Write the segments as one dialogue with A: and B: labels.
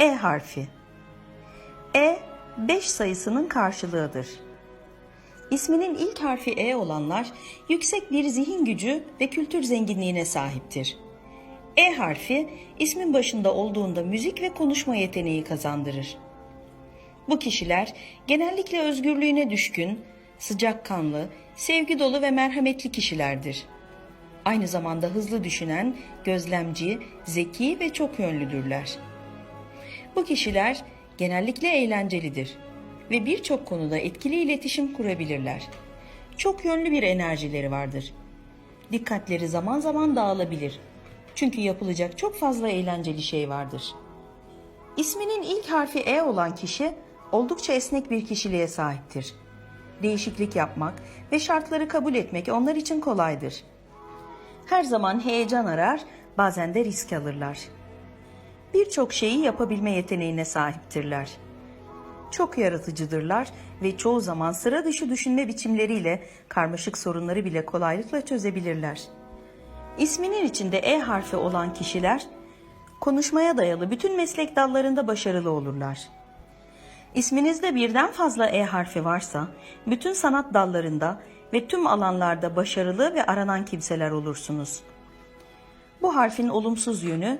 A: E harfi. E 5 sayısının karşılığıdır. İsminin ilk harfi E olanlar yüksek bir zihin gücü ve kültür zenginliğine sahiptir. E harfi ismin başında olduğunda müzik ve konuşma yeteneği kazandırır. Bu kişiler genellikle özgürlüğüne düşkün, sıcakkanlı, sevgi dolu ve merhametli kişilerdir. Aynı zamanda hızlı düşünen, gözlemci, zeki ve çok yönlüdürler. Bu kişiler genellikle eğlencelidir ve birçok konuda etkili iletişim kurabilirler. Çok yönlü bir enerjileri vardır. Dikkatleri zaman zaman dağılabilir. Çünkü yapılacak çok fazla eğlenceli şey vardır. İsminin ilk harfi E olan kişi oldukça esnek bir kişiliğe sahiptir. Değişiklik yapmak ve şartları kabul etmek onlar için kolaydır. Her zaman heyecan arar, bazen de risk alırlar. Birçok şeyi yapabilme yeteneğine sahiptirler. Çok yaratıcıdırlar ve çoğu zaman sıra dışı düşünme biçimleriyle karmaşık sorunları bile kolaylıkla çözebilirler. İsminin içinde E harfi olan kişiler konuşmaya dayalı bütün meslek dallarında başarılı olurlar. İsminizde birden fazla E harfi varsa bütün sanat dallarında ve tüm alanlarda başarılı ve aranan kimseler olursunuz. Bu harfin olumsuz yönü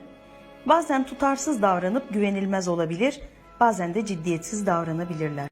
A: bazen tutarsız davranıp güvenilmez olabilir, bazen de ciddiyetsiz davranabilirler.